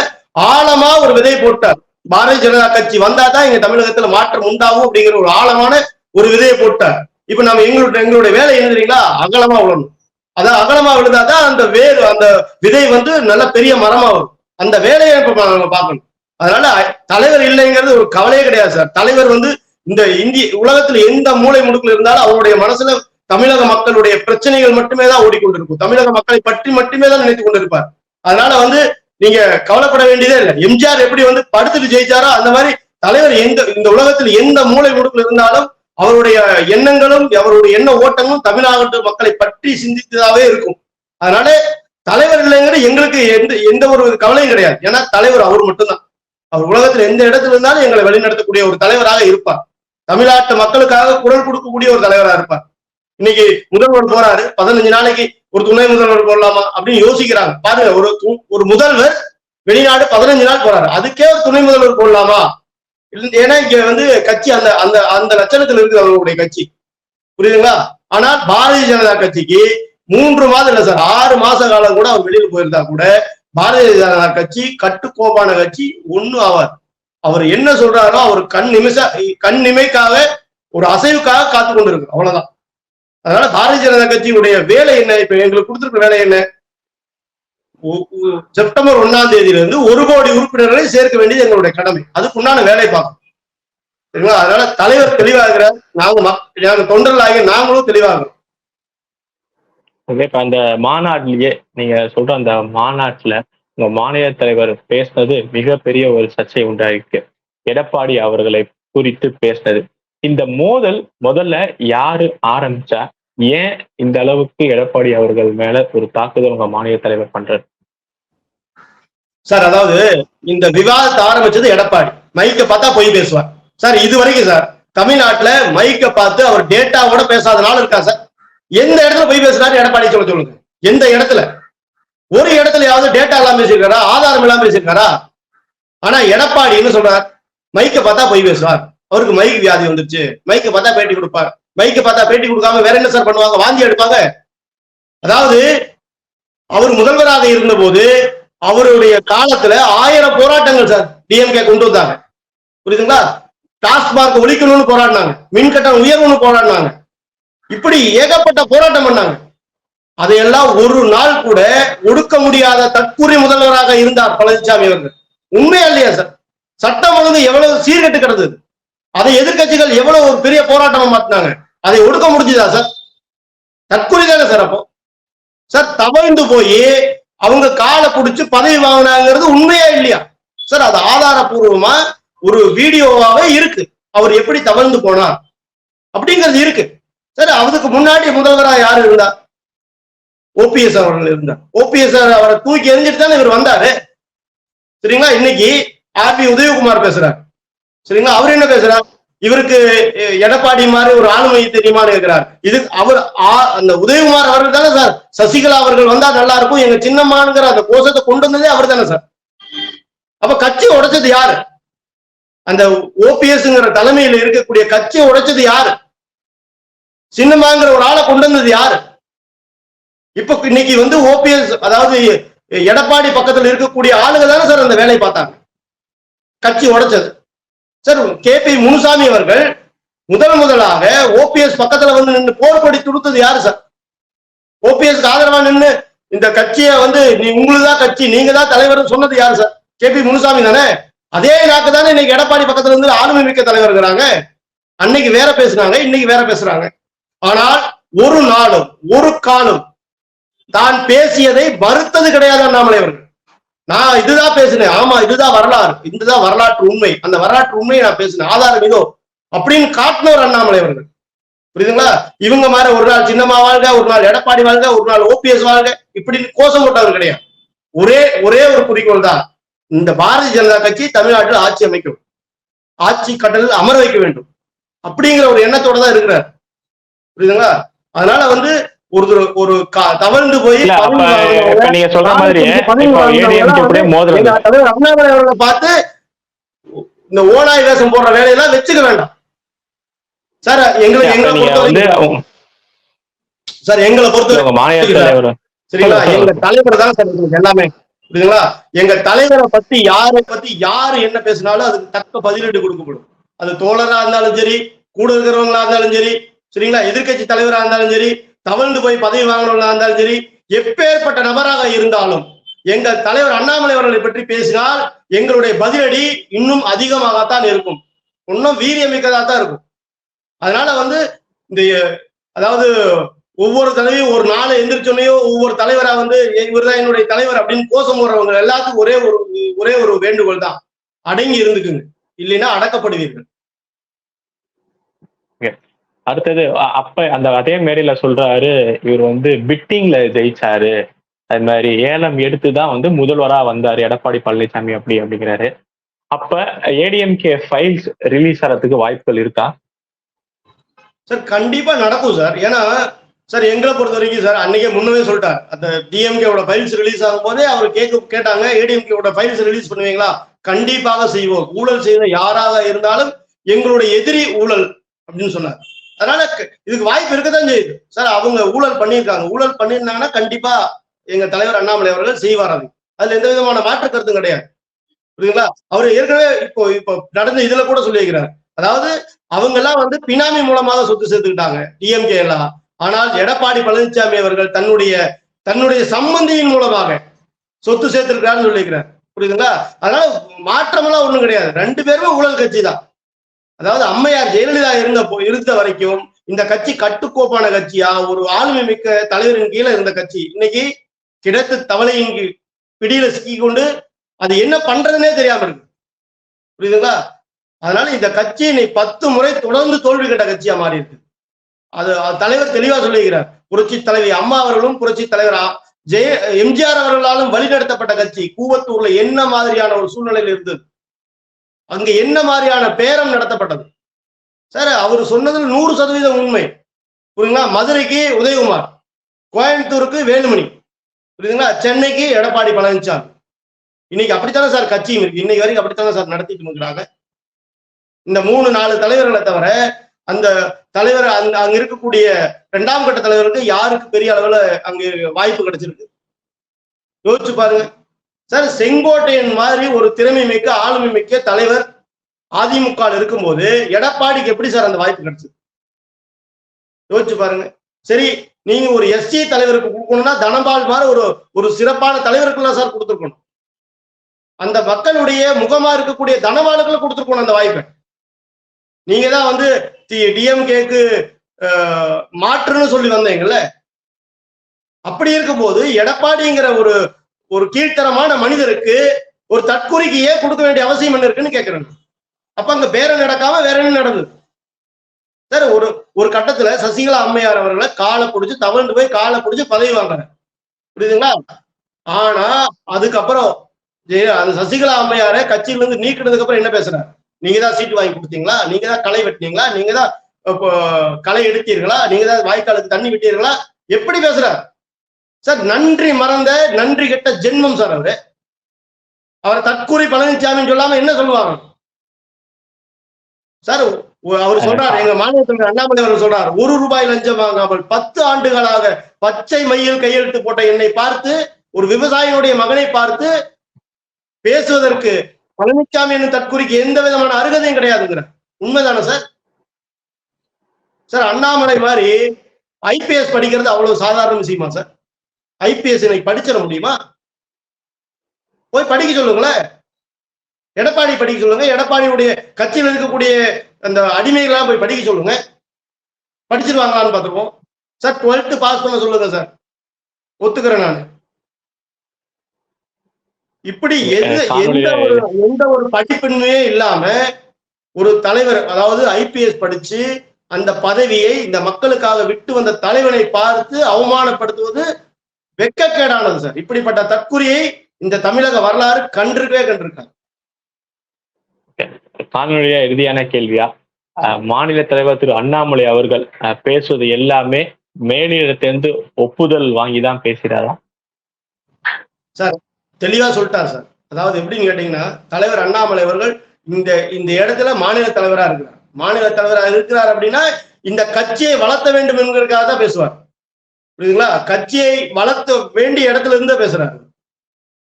ஆழமா ஒரு விதை போட்டார். பாரதிய ஜனதா கட்சி வந்தாதான் இங்க தமிழகத்துல மாற்றம் உண்டாகும் அப்படிங்கிற ஒரு ஆழமான ஒரு விதையை போட்டார். இப்ப நம்ம எங்களுடைய எங்களுடைய வேலை என்ன தெரியுங்களா? அகலமா விழணும் அதான் அகலமா விழுந்தாதான் அந்த வேர் அந்த விதை வந்து நல்ல பெரிய மரமா வரும். அந்த வேலையை இப்ப நம்ம பார்க்கணும். அதனால தலைவர் இல்லைங்கிறது ஒரு கவலையே கிடையாது சார். தலைவர் வந்து இந்த இந்திய உலகத்துல எந்த மூலை முடுக்கில் இருந்தாலும் அவருடைய மனசுல தமிழக மக்களுடைய பிரச்சனைகள் மட்டுமே தான் ஓடிக்கொண்டிருக்கும். தமிழக மக்களை பற்றி மட்டுமே தான் நினைத்து கொண்டிருப்பார். அதனால வந்து நீங்க கவலைப்பட வேண்டியதே இல்லை. எம்ஜிஆர் எப்படி வந்து படுத்துட்டு ஜெயிச்சாரோ அந்த மாதிரி தலைவர் எந்த இந்த உலகத்தில் எந்த மூளை முடுக்கில் இருந்தாலும் அவருடைய எண்ணங்களும் அவருடைய எண்ண ஓட்டங்களும் தமிழ்நாட்டு மக்களை பற்றி சிந்தித்ததாவே இருக்கும். அதனால தலைவர் இல்லைங்கிற எங்களுக்கு எந்த எந்த ஒரு கவலையும் கிடையாது. ஏன்னா தலைவர் அவர் மட்டும்தான். அவர் உலகத்துல எந்த இடத்துல இருந்தாலும் எங்களை வழிநடத்தக்கூடிய ஒரு தலைவராக இருப்பார். தமிழ்நாட்டு மக்களுக்காக குரல் கொடுக்கக்கூடிய ஒரு தலைவராக இருப்பார். இன்னைக்கு முதல்வர் போறாரு. பதினஞ்சு நாளைக்கு ஒரு துணை முதல்வர் போடலாமா அப்படின்னு யோசிக்கிறாங்க. பாருங்க ஒரு ஒரு முதல்வர் வெளிநாடு பதினஞ்சு நாள் போறாரு. அதுக்கே ஒரு துணை முதல்வர் போடலாமா? ஏன்னா இங்க வந்து கட்சி அந்த அந்த அந்த லட்சணத்துல இருக்குது அவர்களுடைய கட்சி. புரியுதுங்களா? ஆனால் பாரதிய ஜனதா கட்சிக்கு மூன்று மாதம் இல்ல சார் ஆறு மாச காலம் கூட அவர் வெளியில போயிருந்தா கூட பாரதிய ஜனதா கட்சி கட்டுக்கோப்பான கட்சி ஒண்ணு ஆவார் அவர் என்ன சொல்றாரோ அவர் கண் நிமிஷ கண் நிமைக்காக ஒரு அசைவுக்காக காத்து கொண்டிருக்கு அவ்வளவுதான். அதனால பாரதிய ஜனதா கட்சியுடைய வேலை என்ன? இப்ப எங்களுக்கு கொடுத்துருக்க வேலை என்ன? ஒ- செப்டம்பர் ஒன்னாம் தேதியில இருந்து ஒரு கோடி உறுப்பினர்களை சேர்க்க வேண்டியது எங்களுடைய கடமை. அதுக்கு உண்டான வேலை பார்க்கணும். சரிங்களா? அதனால தலைவர் தெளிவாகிறார் நாங்க மக்- நாங்க நாங்களும் தெளிவாகிறோம் ஓகே இப்ப அந்த மாநாட்டிலேயே நீங்க சொல்ற அந்த மாநாட்டுல உங்க மாநில தலைவர் பேசினது மிகப்பெரிய ஒரு சர்ச்சை உண்டாயிருக்கு. எடப்பாடி அவர்களை குறித்து பேசினது. இந்த மோதல் முதல்ல யாரு ஆரம்பிச்சா? ஏன் இந்த அளவுக்கு எடப்பாடி அவர்கள் மேல ஒரு தாக்குதல் உங்க மாநில தலைவர் பண்றாரு? சார் அதாவது இந்த விவாதத்தை ஆரம்பிச்சது எடப்பாடி. மைக்க பார்த்தா பொய் பேசுவார். சார் இது வரைக்கும் சார் தமிழ்நாட்டுல மைக்க பார்த்து அவர் டேட்டாவோட பேசாத இருக்கா சார்? எந்த இடத்துல பொய் பேசுறாரு எடப்பாடி சொல்ல சொல்லுங்க. எந்த இடத்துல? ஒரு இடத்துலயாவது டேட்டா இல்லாம பேசியிருக்காரா? ஆதாரம் இல்லாம பேசியிருக்காரா? ஆனா எடப்பாடி என்ன சொல்றார்? மைக்க பார்த்தா பொய் பேசுவார். அவருக்கு மைக் வியாதி வந்துருச்சு. மைக்க பார்த்தா பேட்டி கொடுப்பார். மைக்க பார்த்தா பேட்டி கொடுக்காம வேற என்ன சார் பண்ணுவாங்க? வாந்தி எடுப்பாங்க. அதாவது அவர் முதல்வராக இருந்தபோது அவருடைய காலத்துல ஆயிரம் போராட்டங்கள் சார் டிஎம்கே கொண்டு வந்தாங்க. புரியுதுங்களா? டாஸ்மார்க் ஒழிக்கணும்னு போராடினாங்க. மின் உயரணும்னு போராடினாங்க. இப்படி ஏகப்பட்ட போராட்டம் பண்ணாங்க. அதையெல்லாம் ஒரு நாள் கூட ஒடுக்க முடியாத தற்கூரி முதல்வராக இருந்தார் பழனிசாமி அவர்கள். உண்மையா இல்லையா சார்? சட்டம் ஒழுங்கு எவ்வளவு சீர்கெட்டு கிடந்தது. அதை எதிர்க்கட்சிகள் எவ்வளவு ஒரு பெரிய போராட்டமா மாத்தினாங்க. அதை ஒடுக்க முடிஞ்சுதா சார் தற்கொலை தானே சார் அப்போ? சார் தவழ்ந்து போய் அவங்க காலை பிடிச்சி பதவி வாங்கினாங்கிறது உண்மையா இல்லையா? சார் அது ஆதாரபூர்வமா ஒரு வீடியோவாவே இருக்கு. அவர் எப்படி தவழ்ந்து போனா அப்படிங்கிறது இருக்கு. சார் அதுக்கு முன்னாடி முதல்வரா யார் இருந்தா ஓபிஎஸ் அவர்கள் இருந்தார். ஓபிஎஸ் அவரை தூக்கி எறிஞ்சிட்டு தானே இவர் வந்தாரு. சரிங்களா? இன்னைக்கு ஆர்பி உதயகுமார் பேசுறாரு. சரிங்களா? அவர் என்ன பேசுறாரு? இவருக்கு எடப்பாடி மாதிரி ஒரு ஆளுமை தெரியுமா இருக்கிறார் இது அவர் ஆ- அந்த உதயகுமார் அவர்கள் தானே சார்? சசிகலா அவர்கள் வந்தா நல்லா இருக்கும். எங்க சின்னம்மாங்கிற அந்த கோஷத்தை கொண்டு வந்ததே அவர் தானே சார்? அப்ப கட்சி உடைச்சது யாரு? அந்த ஓபிஎஸ்ங்கிற தலைமையில் இருக்கக்கூடிய கட்சியை உடைச்சது யாரு? சின்னம்மாங்கிற ஒரு ஆளை கொண்டு வந்தது யாரு? இப்ப இன்னைக்கு வந்து ஓபிஎஸ் அதாவது எடப்பாடி பக்கத்துல இருக்கக்கூடிய ஆளுங்க தானே சார் அந்த வேலையை பார்த்தாங்க. கட்சி உடைச்சது. சார் கே பி முனுசாமி அவர்கள் முதல் முதலாக ஓபிஎஸ் பக்கத்துல வந்து நின்று போர் கொடி துடுத்தது யாரு சார்? ஓபிஎஸ்க்கு ஆதரவா நின்று இந்த கட்சியை வந்து நீ உங்களுதான் கட்சி நீங்க தான் தலைவர் சொன்னது யாரு சார்? கே பி முனுசாமி தானே? அதே நாக்கு தானே இன்னைக்கு எடப்பாடி பக்கத்துல இருந்து ஆளுமை மிக்க தலைவர் இருக்கிறாங்க. அன்னைக்கு வேற பேசுறாங்க இன்னைக்கு வேற பேசுறாங்க. ஆனால் ஒரு நாளும் ஒரு காலம் தான் பேசியதை மறுத்தது கிடையாது அண்ணாமலை அவர்கள். நான் இதுதான் பேசினேன். ஆமா இதுதான் வரலாறு. இதுதான் வரலாற்று உண்மை. அந்த வரலாற்று உண்மையை நான் பேசினேன். ஆதாரம் இதோ அப்படின்னு காட்டினவர் அண்ணாமலை அவர்கள். புரியுதுங்களா? இவங்க மாதிரி ஒரு நாள் சின்னம்மா வாழ்க ஒரு நாள் எடப்பாடி வாழ்க ஒரு நாள் ஓபிஎஸ் வாழ்க இப்படின்னு கோஷம் போட்டவர் கிடையாது. ஒரே ஒரே ஒரு குறிக்கோள் தான். இந்த பாரதிய ஜனதா கட்சி தமிழ்நாட்டில் ஆட்சி அமைக்கும் ஆட்சி கட்டளில் அமர வைக்க வேண்டும். அப்படிங்கிற ஒரு எண்ணத்தோட தான் இருக்கிறார். புரியுதுங்களா? அதனால வந்து ஒரு ஒரு தவழ்ந்து போய் நீங்க சொல்ற மாதிரி அண்ணாமலை அவர்களை பார்த்து இந்த ஓனாய் வேஷம் போடுற வேலையெல்லாம் வச்சுக்க வேண்டாம். சார் எங்களை எங்களை சார் எங்களை பொறுத்த சரிங்களா? எங்க தலைவர் தான் சார் எல்லாமே. புரியுதுங்களா? எங்க தலைவரை பத்தி யாரை பத்தி யாரு என்ன பேசினாலும் அதுக்கு தக்க பதிலீடு கொடுக்கப்படும். அது தோழரா இருந்தாலும் சரி கூட இருக்கிறவங்களா இருந்தாலும் சரி சரிங்களா? எதிர்க்கட்சி தலைவரா இருந்தாலும் சரி தவழ்ந்து போய் பதவி வாங்கினவங்களா இருந்தாலும் சரி எப்பேற்பட்ட நபராக இருந்தாலும் எங்கள் தலைவர் அண்ணாமலை அவர்களை பற்றி பேசினால் எங்களுடைய பதிலடி இன்னும் அதிகமாகத்தான் இருக்கும். இன்னும் வீரியமிக்கதா தான் இருக்கும். அதனால வந்து இந்த அதாவது ஒவ்வொரு தலைவையும் ஒரு நாள் எந்திரிச்சோன்னையோ ஒவ்வொரு தலைவரா வந்து இவர்தான் என்னுடைய தலைவர் அப்படின்னு கோஷம் போடுறவங்க எல்லாத்துக்கும் ஒரே ஒரு ஒரே ஒரு வேண்டுகோள் தான். அடங்கி இருந்துக்குங்க. இல்லைன்னா அடக்கப்படுவீர்கள். அடுத்தது அப்ப அந்த அதே மேடையில சொல்றாரு இவர் வந்து பிட்டிங்ல ஜெயிச்சாரு. அது மாதிரி ஏலம் எடுத்து தான் வந்து முதல்வரா வந்தாரு எடப்பாடி பழனிசாமி அப்படி அப்படிங்கிறாரு. அப்ப ஏடிஎம்கே ஃபைல்ஸ் ரிலீஸ் ஆகிறதுக்கு வாய்ப்புகள் இருக்கா? சார் கண்டிப்பா நடக்கும் சார். ஏன்னா சார் எங்களை பொறுத்த வரைக்கும் சார் அன்னைக்கே முன்னவே சொல்லிட்டார். அந்த டிஎம்கேவோட ஃபைல்ஸ் ரிலீஸ் ஆகும் போதே அவர் கேட்க கேட்டாங்க ஏடிஎம்கேவோட ஃபைல்ஸ் ரிலீஸ் பண்ணுவீங்களா? கண்டிப்பாக செய்வோம். ஊழல் செய்த யாராக இருந்தாலும் எங்களுடைய எதிரி ஊழல் அப்படின்னு சொன்னார். அதனால இதுக்கு வாய்ப்பு இருக்கதான் செய்யுது. சார் அவங்க ஊழல் பண்ணியிருக்காங்க. ஊழல் பண்ணியிருந்தாங்கன்னா கண்டிப்பா எங்க தலைவர் அண்ணாமலை அவர்கள் செய்வார் அது. அதுல எந்த விதமான மாற்று கருத்தும் கிடையாது. புரியுதுங்களா? அவர் ஏற்கனவே இப்போ இப்போ நடந்த இதுல கூட சொல்லியிருக்கிறார். அதாவது அவங்க எல்லாம் வந்து பினாமி மூலமாக சொத்து சேர்த்துக்கிட்டாங்க டிஎம்கே எல்லாம். ஆனால் எடப்பாடி பழனிசாமி அவர்கள் தன்னுடைய தன்னுடைய சம்பந்தியின் மூலமாக சொத்து சேர்த்திருக்கிறான்னு சொல்லியிருக்கிறார். புரியுதுங்களா? அதனால மாற்றமெல்லாம் ஒண்ணும் கிடையாது. ரெண்டு பேருமே ஊழல் கட்சி தான் அதாவது அம்மையார் ஜெயலலிதா இருந்த இருந்த வரைக்கும் இந்த கட்சி கட்டுக்கோப்பான கட்சியா ஒரு ஆளுமை மிக்க தலைவரின் கீழே இருந்த கட்சி. இன்னைக்கு கிடத்து தவளையின் பிடியில சிக்கி கொண்டு அது என்ன பண்றதுன்னே தெரியாம இருக்கு. புரியுதுங்களா? அதனால இந்த கட்சி இன்னைக்கு பத்து முறை தொடர்ந்து தோல்வி கட்ட கட்சியா மாறி இருக்கு அது தலைவர் தெளிவா சொல்லுகிறார் புரட்சி தலைவி அம்மா அவர்களும் புரட்சி தலைவர் ஜெய எம்ஜிஆர் அவர்களாலும் வழிநடத்தப்பட்ட கட்சி. கூவத்தூர்ல என்ன மாதிரியான ஒரு சூழ்நிலையில் இருந்தது? அங்க என்ன மாதிரியான பேரம் நடத்தப்பட்டது? சார் அவர் சொன்னதில் நூறு சதவீதம் உண்மை. புரியுதுங்களா? மதுரைக்கு உதயகுமார் கோயம்புத்தூருக்கு வேலுமணி. புரியுதுங்களா? சென்னைக்கு எடப்பாடி பழனிசாமி இன்னைக்கு அப்படித்தானே சார் கட்சியும் இருக்கு? இன்னைக்கு வரைக்கும் அப்படித்தானே சார் நடத்திட்டு இருக்கிறாங்க? இந்த மூணு நாலு தலைவர்களை தவிர அந்த தலைவர் அந்த அங்க இருக்கக்கூடிய இரண்டாம் கட்ட தலைவருக்கு யாருக்கு பெரிய அளவுல அங்க வாய்ப்பு கிடைச்சிருக்கு? யோசிச்சு பாருங்க. சார் செங்கோட்டையன் மாதிரி ஒரு திறமை மிக்க ஆளுமை மிக்க தலைவர் அதிமுக இருக்கும்போது எடப்பாடிக்கு எப்படி சார் அந்த வாய்ப்பு கிடைச்சது? யோசிச்சு பாருங்க. சரி நீங்க ஒரு எஸ்சி தலைவருக்கு கொடுக்கணும்னா தனபால் மாதிரி ஒரு ஒரு சிறப்பான தலைவருக்குலாம் சார் கொடுத்துருக்கணும். அந்த மக்களுடைய முகமா இருக்கக்கூடிய தனபாலுக்குள்ள கொடுத்துருக்கணும் அந்த வாய்ப்பை. நீங்க தான் வந்து டிஎம்கேக்கு மாற்றுன்னு சொல்லி வந்தீங்கல்ல? அப்படி இருக்கும்போது எடப்பாடிங்கிற ஒரு ஒரு கீழ்த்தரமான மனிதருக்கு ஒரு தற்கொலைக்கு ஏன் கொடுக்க வேண்டிய அவசியம் என்ன இருக்குன்னு கேட்கிறேன் அப்ப அங்க பேரம் நடக்காம வேற என்ன நடந்தது? சார் ஒரு ஒரு கட்டத்துல சசிகலா அம்மையார் அவர்களை காலை பிடிச்சி தவழ்ந்து போய் காலை பிடிச்சி பதவி வாங்குறேன் புரியுதுங்களா? ஆனா அதுக்கப்புறம் ஜெய- அந்த சசிகலா அம்மையாரை கட்சியில இருந்து நீக்கினதுக்கு அப்புறம் என்ன பேசுறாரு? நீங்க தான் சீட்டு வாங்கி கொடுத்தீங்களா? நீங்க தான் களை வெட்டினீங்களா? நீங்க தான் களை எடுத்தீர்களா? நீங்க தான் வாய்க்காலுக்கு தண்ணி விட்டீர்களா? எப்படி பேசுறாரு? சார் நன்றி மறந்த நன்றி கெட்ட ஜென்மம் சார் அவரு. அவர் தற்கூரி பழனிசாமின்னு சொல்லாம என்ன சொல்லுவாங்க சார் அவர் சொல்றார் எங்க மாநிலத்தில் அண்ணாமலை அவர்கள் சொல்றார் ஒரு ரூபாய் லஞ்சம் வாங்காமல் பத்து ஆண்டுகளாக பச்சை மையில் கையெழுத்து போட்ட என்னை பார்த்து ஒரு விவசாயினுடைய மகனை பார்த்து பேசுவதற்கு பழனிசாமி என்னும் தற்கூரிக்கு எந்த விதமான அருகதையும் கிடையாதுங்கிற. உண்மைதானே சார்? சார் அண்ணாமலை மாதிரி ஐபிஎஸ் படிக்கிறது அவ்வளவு சாதாரண விஷயமா சார்? ஐபிஎஸ் இன்னைக்கு படிச்சிட முடியுமா? போய் படிக்க சொல்லுங்களேன் எடப்பாடி படிக்க சொல்லுங்க. எடப்பாடியுடைய கட்சியில் இருக்கக்கூடிய அந்த அடிமைகளாம் போய் படிக்க சொல்லுங்க. படிச்சிருவாங்களான்னு பார்த்துருவோம். சார் டுவெல்த் பாஸ் பண்ண சொல்லுங்க சார். ஒத்துக்கிறேன் நான். இப்படி எந்த எந்த ஒரு எந்த ஒரு படிப்பின்மையே இல்லாம ஒரு தலைவர் அதாவது ஐபிஎஸ் படிச்சு அந்த பதவியை இந்த மக்களுக்காக விட்டு வந்த தலைவனை பார்த்து அவமானப்படுத்துவது வெட்கக்கேடானது சார். இப்படிப்பட்ட தற்குறியை இந்த தமிழக வரலாறு கண்டிருக்கவே கண்டிருக்காங்க காணொலியா இறுதியான கேள்வியா? மாநில தலைவர் திரு அண்ணாமலை அவர்கள் பேசுவது எல்லாமே மேலிடத்திலிருந்து ஒப்புதல் வாங்கி தான் பேசுகிறாரா தெளிவா சொல்லிட்டார் சார். அதாவது எப்படின்னு கேட்டீங்கன்னா தலைவர் அண்ணாமலை அவர்கள் இந்த இந்த இடத்துல மாநில தலைவரா இருக்கிறார். மாநில தலைவரா இருக்கிறார் அப்படின்னா இந்த கட்சியை வளர்த்த வேண்டும் என்கிறதுக்காக தான் பேசுவார். புரியுதுங்களா? கட்சியை வளர்த்த வேண்டிய இடத்துல இருந்தே பேசுறாரு.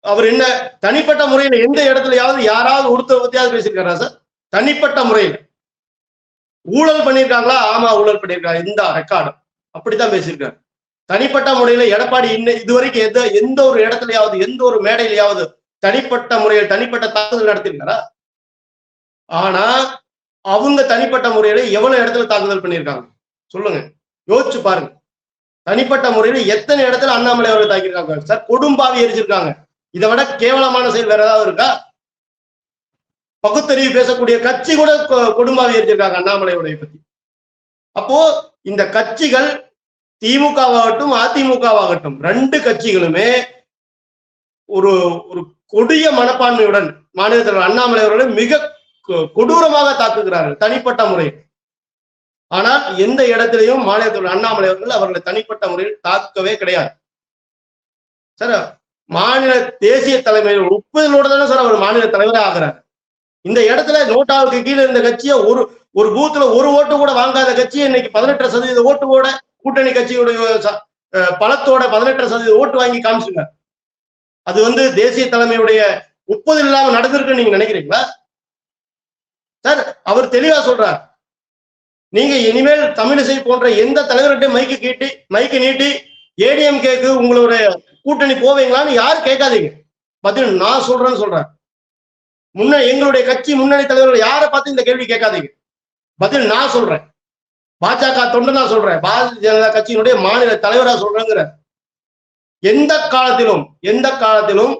அவர் என்ன தனிப்பட்ட முறையில எந்த இடத்துலயாவது யாராவது ஒருத்தர் பத்தியாவது பேசியிருக்காரா சார்? தனிப்பட்ட முறையில். ஊழல் பண்ணியிருக்காங்களா? ஆமா ஊழல் பண்ணியிருக்காரு இந்த ரெக்கார்டு அப்படித்தான் பேசியிருக்காரு. தனிப்பட்ட முறையில எடப்பாடி இன்ன இதுவரைக்கும் எந்த எந்த ஒரு இடத்துலயாவது எந்த ஒரு மேடையிலையாவது தனிப்பட்ட முறையில் தனிப்பட்ட தாக்குதல் நடத்திருக்காரா ஆனா அவங்க தனிப்பட்ட முறையில எவ்வளவு இடத்துல தாக்குதல் பண்ணியிருக்காங்க? சொல்லுங்க. யோசிச்சு பாருங்க. தனிப்பட்ட முறையில எத்தனை இடத்துல அண்ணாமலை அவர்கள் தாக்கியிருக்காங்க சார் கொடும்பாவி எரிச்சிருக்காங்க இதை விட கேவலமான செயல் வேற ஏதாவது இருக்கா? பகுத்தறிவு பேசக்கூடிய கட்சி கூட கொ- கொடும்பாவி எரிச்சிருக்காங்க அண்ணாமலையுடைய பத்தி. அப்போ இந்த கட்சிகள் திமுகவாகட்டும் அதிமுகவாகட்டும் ரெண்டு கட்சிகளுமே ஒரு ஒரு கொடிய மனப்பான்மையுடன் மாநிலத்தில் அண்ணாமலை அவர்களை மிக கொ- கொடூரமாக தாக்குகிறார்கள் தனிப்பட்ட முறையில். ஆனால் எந்த இடத்திலையும் மாநிலத்தில் அண்ணாமலை அவர்கள் அவர்களை தனிப்பட்ட முறையில் தாக்கவே கிடையாது. சார் மாநில தேசிய தலைமையில் ஒப்புதலோடு தானே சார் அவர் மாநில தலைவரே ஆகிறார். இந்த இடத்துல நோட்டாவுக்கு கீழே இருந்த கட்சியை ஒரு ஒரு பூத்துல ஒரு ஓட்டு கூட வாங்காத கட்சியை இன்னைக்கு பதினெட்டு சதவீத ஓட்டு கூட கூட்டணி கட்சியுடைய ச- பலத்தோட பதினெட்டு சதவீத ஓட்டு வாங்கி காமிச்சுங்க அது வந்து தேசிய தலைமையுடைய ஒப்புதல் இல்லாம நடந்திருக்குன்னு நீங்க நினைக்கிறீங்களா? சார் அவர் தெளிவா சொல்றார். நீங்க இனிமேல் தமிழிசை போன்ற எந்த தலைவர்கிட்ட மைக்கு கேட்டு மைக்கு நீட்டி ஏடிஎம் கேக்கு உங்களுடைய கூட்டணி போவீங்களான்னு யாரும் கேட்காதீங்க. பதில் நான் சொல்றேன்னு சொல்றேன். முன்ன எங்களுடைய கட்சி முன்னணி தலைவர்கள் யாரை பார்த்து இந்த கேள்வி கேட்காதீங்க. பதில் நான் சொல்றேன். பாஜக தொண்டு நான் சொல்றேன். பாரதிய ஜனதா கட்சியினுடைய மாநில தலைவரா சொல்றேங்கிற. எந்த காலத்திலும் எந்த காலத்திலும்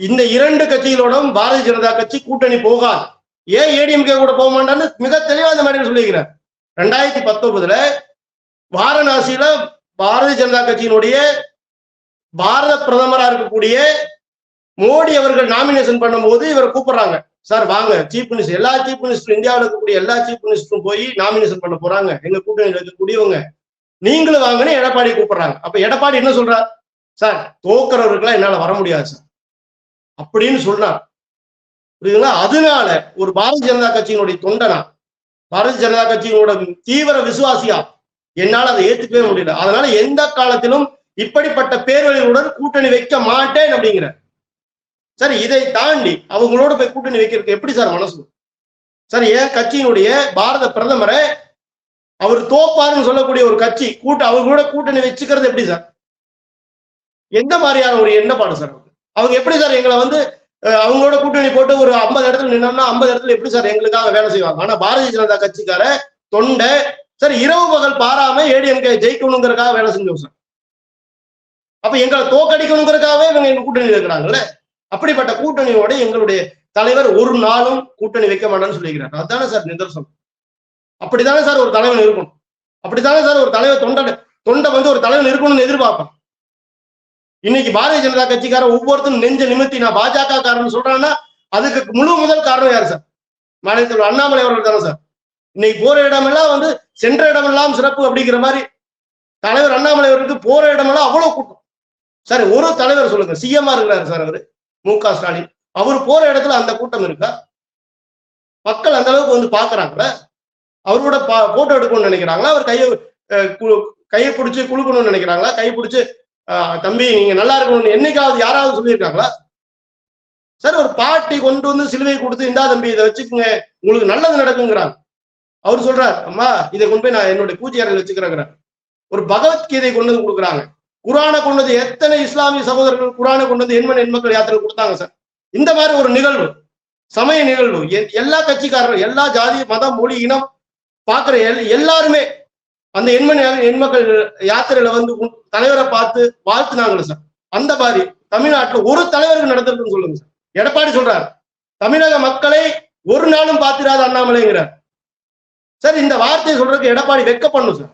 இந்த இரண்டு கட்சிகளோடும் பாரதிய ஜனதா கட்சி கூட்டணி போகாது. ஏன் ஏடிஎம்கே கூட போக மாட்டான்னு மிக தெளிவா இந்த மாதிரி சொல்லிக்கிறேன் ரெண்டாயிரத்தி பத்தொன்பதுல வாரணாசியில பாரதிய ஜனதா கட்சியினுடைய பாரத பிரதமரா இருக்கக்கூடிய மோடி அவர்கள் நாமினேஷன் பண்ணும்போது இவரை கூப்பிடுறாங்க. சார் வாங்க சீஃப் மினிஸ்டர் எல்லா சீஃப் மினிஸ்டரும் இந்தியாவில் இருக்கக்கூடிய எல்லா சீஃப் மினிஸ்டரும் போய் நாமினேஷன் பண்ண போறாங்க. எங்க கூட்டணியில் இருக்கக்கூடியவங்க. நீங்களும் வாங்கன்னு எடப்பாடி கூப்பிடுறாங்க. அப்ப எடப்பாடி என்ன சொல்றார்? சார் தோக்குறவருக்கெல்லாம் என்னால வர முடியாது சார். அப்படின்னு சொன்னார். புரியுதுங்களா? அதனால ஒரு பாரதிய ஜனதா கட்சியினுடைய தொண்டனா பாரதிய ஜனதா கட்சியினோட தீவிர விசுவாசியா? என்னால் அதை ஏத்துக்கவே முடியல. அதனால எந்த காலத்திலும் இப்படிப்பட்ட பேரழிவுடன் கூட்டணி வைக்க மாட்டேன் அப்படிங்கிற. சரி இதை தாண்டி அவங்களோட போய் கூட்டணி வைக்கிறதுக்கு எப்படி சார் மனசு? சார் ஏன் கட்சியினுடைய பாரத பிரதமரை அவர் தோப்பாருன்னு சொல்லக்கூடிய ஒரு கட்சி கூட்ட அவங்க கூட கூட்டணி வச்சுக்கிறது எப்படி சார்? எந்த மாதிரியான ஒரு எண்ணப்பாடு சார் அவங்க? எப்படி சார் எங்களை வந்து அவங்களோட கூட்டணி போட்டு ஒரு ஐம்பது இடத்துல நின்னோம்னா ஐம்பது இடத்துல எப்படி சார் எங்களுக்காக வேலை செய்வாங்க? ஆனா பாரதிய ஜனதா கட்சிக்கார தொண்டை சார் இரவு பகல் பாராம ஏடிஎம்கே ஜெயிக்கணுங்கிறதுக்காக வேலை செஞ்சோம் சார். அப்ப எங்களை தோக்கடிக்கணுங்கிறதுக்காகவே இவங்க எங்க கூட்டணி இருக்கிறாங்கல்ல? அப்படிப்பட்ட கூட்டணியோட எங்களுடைய தலைவர் ஒரு நாளும் கூட்டணி வைக்க மாட்டான்னு சொல்லிக்கிறார். அதுதானே சார் நிதர்சனம். அப்படித்தானே சார் ஒரு தலைவன் இருக்கணும். அப்படித்தானே சார் ஒரு தலைவர் தொண்டை தொண்டை வந்து ஒரு தலைவன் இருக்கணும்னு எதிர்பார்ப்பான். இன்னைக்கு பாரதிய ஜனதா கட்சிக்கார ஒவ்வொருத்தரும் நெஞ்ச நிமித்தி நான் பாஜக காரன் சொல்றான்னா அதுக்கு முழு முதல் காரணம் யாரு சார்? மாநிலத்தில் அண்ணாமலை அவர்கள் தானே சார். இன்னைக்கு போற இடமெல்லாம் வந்து சென்ற இடமெல்லாம் சிறப்பு அப்படிங்கிற மாதிரி தலைவர் அண்ணாமலை அவருக்கு போற இடமெல்லாம் அவ்வளவு கூட்டம். சார் ஒரு தலைவர் சொல்லுங்க. சிஎம்மா இருக்கிறாரு சார் அவரு மு க ஸ்டாலின். அவர் போற இடத்துல அந்த கூட்டம் இருக்கா? மக்கள் அந்த அளவுக்கு வந்து பாக்குறாங்களா? அவரோட போட்டோ எடுக்கணும்னு நினைக்கிறாங்களா? அவர் கையை கு- கையை பிடிச்சி குழுக்கணும்னு நினைக்கிறாங்களா? கை பிடிச்சி தம்பி நீங்க நல்லா இருக்கணும்னு என்னைக்காவது யாராவது சொல்லியிருக்காங்களா? சார் ஒரு பாட்டி கொண்டு வந்து சிலுவை கொடுத்து இந்தா தம்பி இதை வச்சுக்கோங்க உங்களுக்கு நல்லது நடக்குங்கிறாங்க. அவர் சொல்றார் அம்மா இதை கொண்டு போய் நான் என்னுடைய பூஜை அறையில் வச்சுக்கிறேங்கிறார். ஒரு பகவத்கீதை கொண்டு வந்து கொடுக்குறாங்க. குரானை கொண்டு வந்து எத்தனை இஸ்லாமிய சகோதரர்கள் குரானை கொண்டு வந்து எண்மன் எண்மக்கள் யாத்திரை கொடுத்தாங்க சார்? இந்த மாதிரி ஒரு நிகழ்வு சமய நிகழ்வு எல்லா கட்சிக்காரரும் எல்லா ஜாதி மதம் மொழி இனம் பார்க்குற எல் எல்லாருமே அந்த எண்மன் எண்மக்கள் யாத்திரையில வந்து உன் தலைவரை பார்த்து வாழ்த்துனாங்களே சார். அந்த மாதிரி தமிழ்நாட்டுல ஒரு தலைவருக்கு நடந்திருக்குன்னு சொல்லுங்க சார். எடப்பாடி சொல்றாரு தமிழக மக்களை ஒரு நாளும் பார்த்திராத அண்ணாமலைங்கிறார். சார் இந்த வார்த்தையை சொல்றதுக்கு எடப்பாடி வெக்கப்படணும் சார்.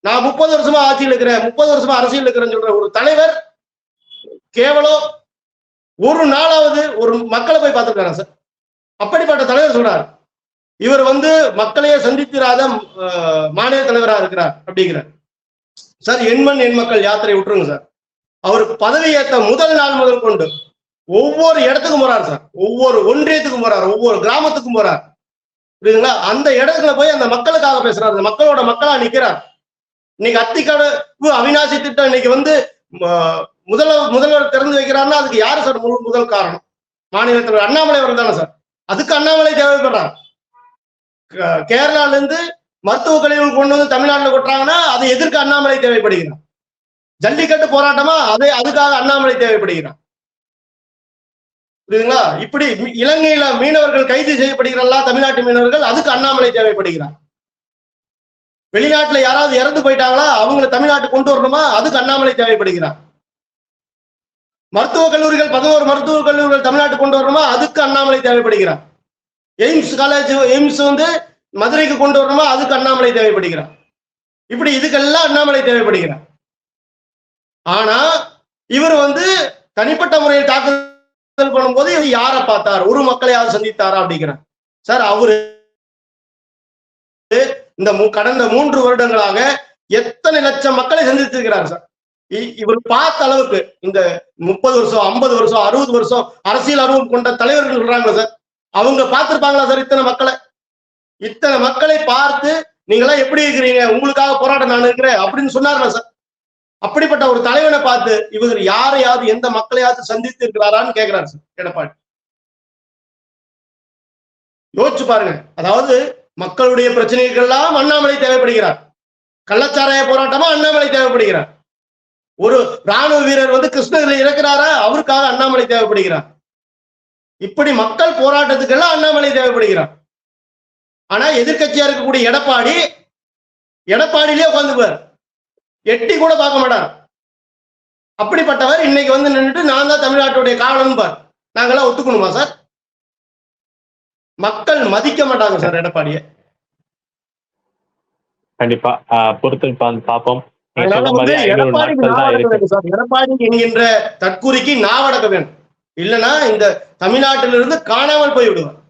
நான் முப்பது வருஷமா ஆட்சியில் இருக்கிறேன் முப்பது வருஷமா அரசியல் இருக்கிறேன்னு சொல்ற ஒரு தலைவர் கேவலம் ஒரு நாளாவது ஒரு மக்களை போய் பார்த்துருக்காங்க சார்? அப்படிப்பட்ட தலைவர் சொல்றாரு. இவர் வந்து மக்களையே சந்தித்திராத மாநில தலைவரா இருக்கிறார் அப்படிங்கிறார். சார் எண்மண் எண் மக்கள் யாத்திரை விட்டுருங்க சார். அவர் பதவி ஏற்ற முதல் நாள் முதல் கொண்டு ஒவ்வொரு இடத்துக்கும் போறார் சார். ஒவ்வொரு ஒன்றியத்துக்கும் போறார் ஒவ்வொரு கிராமத்துக்கும் போறார். புரியுதுங்களா? அந்த இடத்துல போய் அந்த மக்களுக்காக பேசுறாரு. அந்த மக்களோட மக்களா நிக்கிறார். இன்னைக்கு அத்திக்கடவு அவினாசி திட்டம் இன்னைக்கு வந்து ம- முதல்வர் முதல்வர் திறந்து வைக்கிறாருன்னா அதுக்கு யாரு சார் முழு முதல் காரணம்? மாநிலத்தில் அண்ணாமலை அவர் தானே சார். அதுக்கு அண்ணாமலை தேவைப்படுறார். கேரளால இருந்து மருத்துவ கழிவுகள் கொண்டு வந்து தமிழ்நாட்டுல கொட்டுறாங்கன்னா அதை எதிர்க்க அண்ணாமலை தேவைப்படுகிறான். ஜல்லிக்கட்டு போராட்டமா அதை அதுக்காக அண்ணாமலை தேவைப்படுகிறான். புரியுதுங்களா? இப்படி இலங்கையில மீனவர்கள் கைது செய்யப்படுகிறார்களா தமிழ்நாட்டு மீனவர்கள் அதுக்கு அண்ணாமலை தேவைப்படுகிறான். வெளிநாட்டுல யாராவது இறந்து போயிட்டாங்களா அவங்களை தமிழ்நாட்டு கொண்டு வரணுமா அதுக்கு அண்ணாமலை தேவைப்படுகிறான். மருத்துவக் கல்லூரிகள் பதினோரு மருத்துவக் கல்லூரிகள் தமிழ்நாட்டு கொண்டு வரணுமா அதுக்கு அண்ணாமலை தேவைப்படுகிறான். எய்ம்ஸ் காலேஜ் எய்ம்ஸ் வந்து மதுரைக்கு கொண்டு வரணுமா அதுக்கு அண்ணாமலை தேவைப்படுகிறார். இப்படி இதுக்கெல்லாம் அண்ணாமலை தேவைப்படுகிறார். ஆனா இவர் வந்து தனிப்பட்ட முறையில் தாக்குதல் பண்ணும்போது இவர் யாரை பார்த்தார்? ஒரு மக்களையாவது சந்தித்தாரா அப்படிங்கிறார். சார் அவரு இந்த கடந்த மூன்று வருடங்களாக எத்தனை லட்சம் மக்களை சந்தித்திருக்கிறார் சார்? இ- இவர் பார்த்த அளவுக்கு இந்த முப்பது வருஷம் ஐம்பது வருஷம் அறுபது வருஷம் அரசியல் அனுபவம் கொண்ட தலைவர்கள் சொல்றாங்களா சார். அவங்க பார்த்திருப்பாங்களா சார் இத்தனை மக்களை? இத்தனை மக்களை பார்த்து நீங்களாம் எப்படி இருக்கிறீங்க? உங்களுக்காக போராட்டம் நான் இருக்கிறேன் அப்படின்னு சொன்னார்ல சார்? அப்படிப்பட்ட ஒரு தலைவனை பார்த்து இவர் யாரையாவது எந்த மக்களையாவது சந்தித்து இருக்கிறாரான்னு கேட்கிறாரு சார் எடப்பாடி. யோசிச்சு பாருங்க. அதாவது மக்களுடைய பிரச்சனைகள்லாம் அண்ணாமலை தேவைப்படுகிறார். கள்ளச்சாராய போராட்டமா அண்ணாமலை தேவைப்படுகிறார். ஒரு ராணுவ வீரர் வந்து கிருஷ்ணகிரியில் இறக்கிறாரா? அவருக்காக அண்ணாமலை தேவைப்படுகிறார். இப்படி மக்கள் போராட்டத்துக்கெல்லாம் அண்ணாமலை தேவைப்படுகிறார். ஆனா எதிர்க்கட்சியா இருக்கக்கூடிய எடப்பாடி எடப்பாடியிலே உட்காந்துக்குவார் எட்டி கூட பார்க்க மாட்டார். அப்படிப்பட்டவர் இன்னைக்கு வந்து நின்றுட்டு நான் தான் தமிழ்நாட்டுடைய காவலன் பார் நாங்கெல்லாம் ஒத்துக்கணுமா சார்? மக்கள் மதிக்க மாட்டாங்க சார் எடப்பாடியை. கண்டிப்பா. பொறுத்து பார்ப்போம். எடப்பாடி என்கின்ற தற்கூரிக்கு நாவடக்க வேண்டும். இல்லைன்னா இந்த தமிழ்நாட்டிலிருந்து காணாமல் போய் விடுவார்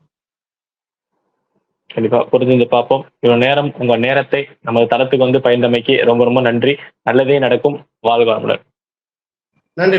கண்டிப்பா புரிஞ்சு பார்ப்போம். இவ்வளவு நேரம் உங்க நேரத்தை நமது தளத்துக்கு வந்து பயந்தமைக்கு ரொம்ப ரொம்ப நன்றி. நல்லதே நடக்கும். வாழ்க வளமுடன். நன்றி